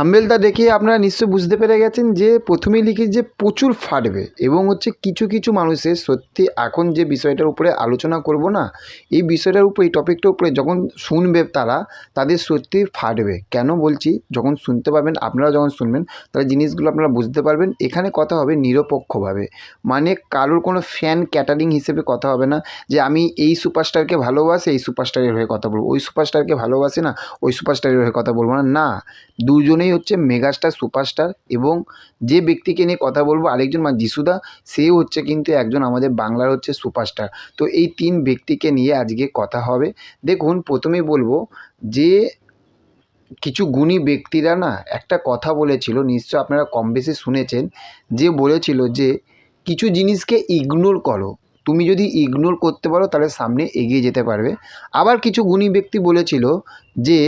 থাম্বেলটা দেখে আপনারা নিশ্চয়ই বুঝতে পেরে গেছেন যে প্রথমেই লিখি যে প্রচুর ফাটবে এবং হচ্ছে কিছু কিছু মানুষের সত্যি এখন যে বিষয়টার উপরে আলোচনা করব না, এই বিষয়টার উপরে, এই টপিকটার উপরে যখন শুনবে তারা, তাদের সত্যি ফাটবে। কেন বলছি? যখন শুনতে পাবেন, আপনারা যখন শুনবেন, তাহলে জিনিসগুলো আপনারা বুঝতে পারবেন। এখানে কথা হবে নিরপেক্ষভাবে। মানে কারোর কোনো ফ্যান ক্যাটারিং হিসেবে কথা হবে না যে আমি এই সুপারস্টারকে ভালোবাসি, এই সুপারস্টারের হয়ে কথা বলব। ওই সুপারস্টারকে ভালোবাসি না, ওই সুপারস্টারের হয়ে কথা বলব না। না, দুজনেই হচ্ছে মেগাস্টার, সুপারস্টার এবং যে ব্যক্তিকে নিয়ে কথা বলব আরেকজন মানে যিশুদা সেও হচ্ছে কিন্তু একজন আমাদের বাংলার হচ্ছে সুপারস্টার। তো এই তিন ব্যক্তিকে নিয়ে আজকে কথা হবে। দেখুন, প্রথমেই বলব যে কিছু গুণী ব্যক্তিরা না একটা কথা বলেছিল, নিশ্চয় আপনারা কম বেশি শুনেছেন, যে বলেছিল যে কিছু জিনিসকে ইগনোর করো। তুমি যদি ইগনোর করতে পারো, তাহলে সামনে এগিয়ে যেতে পারবে। আবার কিছু গুণী ব্যক্তি বলেছিল যে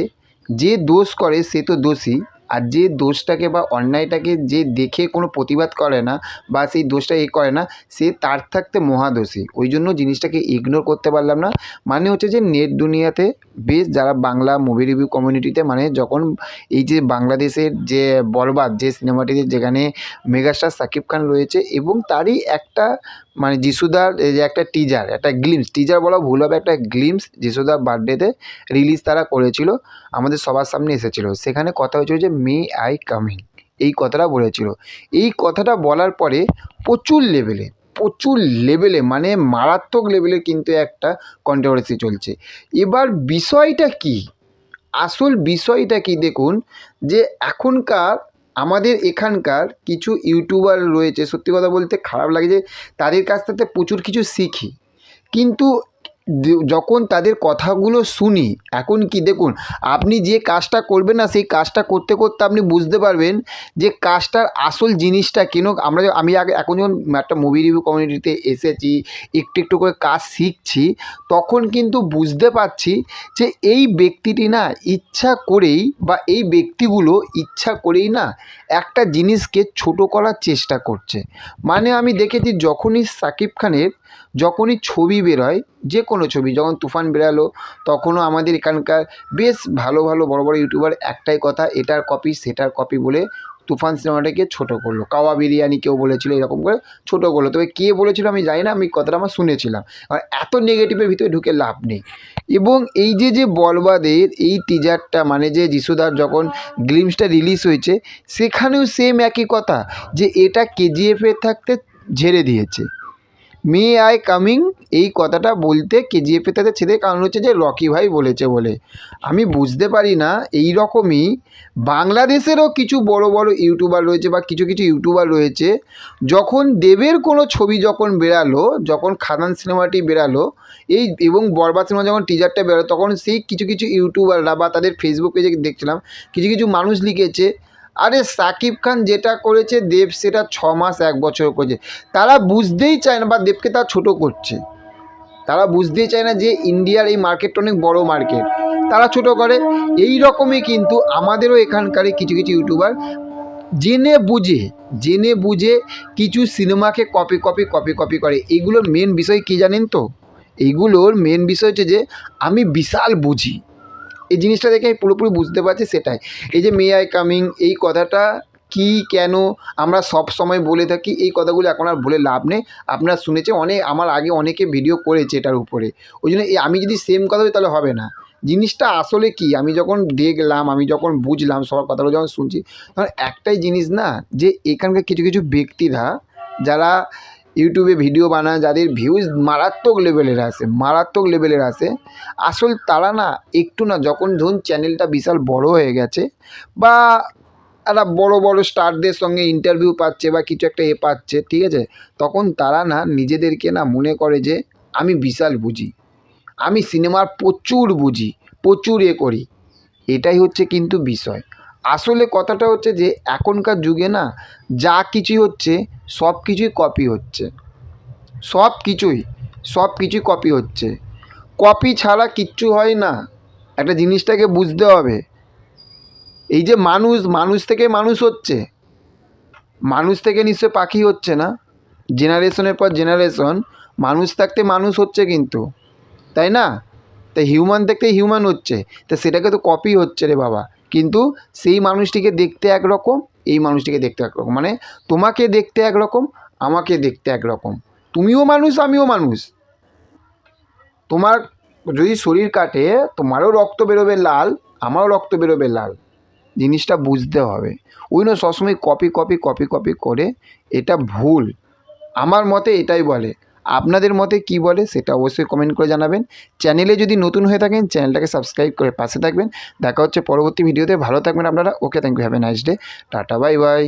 যে দোষ করে সে তো দোষী আর যে দোষটাকে বা অন্যায়টাকে যে দেখে কোনো প্রতিবাদ করে না বা সেই দোষটা এ করে না, সে তার থাকতে মহাদোষী। ওই জন্য জিনিসটাকে ইগনোর করতে পারলাম না। মানে হচ্ছে যে নেট দুনিয়াতে বেশ যারা বাংলা মুভি রিভিউ কমিউনিটিতে মানে যখন এই যে বাংলাদেশের যে বরবাদ যে সিনেমাটিতে যেখানে মেগাস্টার সাকিব খান রয়েছে এবং তারই একটা মানে যিশুদার এই যে একটা টিজার একটা গ্লিমস টিজার বলা ভুল হবে, একটা গ্লিমস যিশুদার বার্থডেতে রিলিজ তারা করেছিল, আমাদের সবার সামনে এসেছিল। সেখানে কথা হয়েছিল যে মে আই কামিং এই কথাটা বলেছিল। এই কথাটা বলার পরে প্রচুর লেভেলে প্রচুর লেভেলে মানে মারাত্মক লেভেলে কিন্তু একটা কন্ট্রোভার্সি চলছে। এবার বিষয়টা কি? আসল বিষয়টা কি দেখুন, যে এখনকার আমাদের এখানকার কিছু ইউটিউবার রয়েছে, সত্যি কথা বলতে খারাপ লাগে যে তাদের কাছ থেকে প্রচুর কিছু শিখি। কিন্তু যখন তাদের কথাগুলো শুনি, এখন কি দেখুন, আপনি যে কাজটা করবেন না, সেই কাজটা করতে করতে আপনি বুঝতে পারবেন যে কাজটার আসল জিনিসটা কেন আমরা আমি আগে এখন যখন একটা মুভি রিভিউ কমিউনিটিতে এসেছি, একটু একটু করে কাজ শিখছি, তখন কিন্তু বুঝতে পারছি যে এই ব্যক্তিটি না ইচ্ছা করেই বা এই ব্যক্তিগুলো ইচ্ছা করেই না একটা জিনিসকে ছোট করার চেষ্টা করছে। মানে আমি দেখেছি যখনই সাকিব খানের যখনই ছবি বেরোয় যে কোনো ছবি, যখন তুফান বেরালো, তখনও আমাদের এখানকার বেশ ভালো ভালো, বড় বড় ইউটিউবার একটাই কথা, এটার কপি সেটার কপি বলে তুফান সিনেমাটাকে ছোটো করল। কাওয়া বিরিয়ানি কেউ বলেছিল এরকম করে ছোটো করল। তবে কে বলেছিল আমি জানি না, আমি কথাটা আমার শুনেছিলাম। আর এত নেগেটিভের ভিতরে ঢুকে লাভ নেই। এবং এই যে যে বলবাদের এই টিজারটা মানে যে যিশুদার যখন গ্লিমসটা রিলিজ হয়েছে, সেখানেও সেম একই কথা, যে এটা কেজিএফের থাকতে ঝেড়ে দিয়েছে। May I coming? এই কথাটা বলতে কেজিএফে তাদের ছেড়ে কারণ হচ্ছে যে রকি ভাই বলেছে বলে। আমি বুঝতে পারি না এই রকমই বাংলাদেশেরও কিছু বড় বড় ইউটিউবার রয়েছে বা কিছু কিছু ইউটিউবার রয়েছে, যখন দেবের কোনো ছবি যখন বেরালো, যখন খাদান সিনেমাটি বেরালো, এই এবং বরবাদ সিনেমা যখন টিজারটা বেরোলো, তখন সেই কিছু কিছু ইউটিউবাররা বা তাদের ফেসবুক পেজে দেখছিলাম, কিছু কিছু মানুষ লিখেছে আরে সাকিব খান যেটা করেছে, দেব সেটা ছ মাস, এক বছর করেছে। তারা বুঝতেই চায় না বা দেবকে তারা ছোট করছে। তারা বুঝতেই চায় না যে ইন্ডিয়ার এই মার্কেটটা অনেক বড় মার্কেট তারা ছোট করে। এই রকমই কিন্তু আমাদেরও এখানকার কিছু কিছু ইউটিউবার জেনে বুঝে জেনে বুঝে কিছু সিনেমাকে কপি কপি কপি কপি করে। এইগুলোর মেন বিষয় কী জানেন তো? এইগুলোর মেন বিষয় হচ্ছে যে, আমি বিশাল বুঝি। এই জিনিসটা দেখে আমি পুরোপুরি বুঝতে পারছি সেটাই। এই যে মে আই কামিং এই কথাটা কি, কেন, আমরা সব সময় বলে থাকি, এই কথাগুলো এখন আর বলে লাভ নেই। আপনারা শুনেছে, অনেক, আমার আগে অনেকে ভিডিও করেছে এটার উপরে। ওই জন্য আমি যদি সেম কথা তাহলে হবে না। জিনিসটা আসলে কি, আমি যখন দেখলাম, আমি যখন বুঝলাম, সবার কথাগুলো যখন শুনছি, তখন একটাই জিনিস না, যে এখানকার কিছু কিছু ব্যক্তিরা, যারা ইউটিউবে ভিডিও বানায়, যাদের ভিউজ মারাত্মক লেভেলের আসে মারাত্মক লেভেলের আসে আসল তারা না একটু না, যখন ধরুন চ্যানেলটা বিশাল বড় হয়ে গেছে, বা একটা বড় বড় স্টারদের সঙ্গে ইন্টারভিউ পাচ্ছে বা কিছু একটা এ পাচ্ছে, ঠিক আছে? তখন তারা না নিজেদেরকে না মনে করে যে, আমি বিশাল বুঝি। আমি সিনেমার প্রচুর বুঝি, প্রচুর এ করি। এটাই হচ্ছে কিন্তু বিষয়। আসলে কথাটা হচ্ছে যে, এখনকার যুগে না, যা কিছুই হচ্ছে, সব কিছুই কপি হচ্ছে। সব কিছুই সব কিছুই কপি হচ্ছে। কপি ছাড়া কিচ্ছু হয় না। একটা জিনিসটাকে বুঝতে হবে। এই যে মানুষ মানুষ থেকে মানুষ হচ্ছে। মানুষ থেকে নিশ্চয় পাখি হচ্ছে না? জেনারেশনের পর জেনারেশন, মানুষ থাকতে মানুষ হচ্ছে কিন্তু। তাই না? তাই হিউম্যান থেকে হিউম্যান হচ্ছে। তা সেটাকে তো কপি হচ্ছে রে বাবা। কিন্তু সেই মানুষটিকে দেখতে একরকম, এই মানুষটিকে দেখতে একরকম। মানে তোমাকে দেখতে একরকম, আমাকে দেখতে একরকম। তুমিও মানুষ, আমিও মানুষ। তোমার যদি শরীর কাটে, তোমারও রক্ত বেরোবে লাল, আমারও রক্ত বেরোবে লাল। জিনিসটা বুঝতে হবে। ওই জন্য সবসময় কপি কপি কপি কপি করে এটা ভুল। আমার মতে এটাই বলে। আপনাদের মতে কি বলে সেটা অবশ্যই কমেন্ট করে জানাবেন। চ্যানেলে যদি নতুন হয়ে থাকেন চ্যানেলটাকে সাবস্ক্রাইব করে পাশে থাকবেন। দেখা হচ্ছে পরবর্তী ভিডিওতে ভালো থাকবেন আপনারা। Okay thank you have a nice day tata bye bye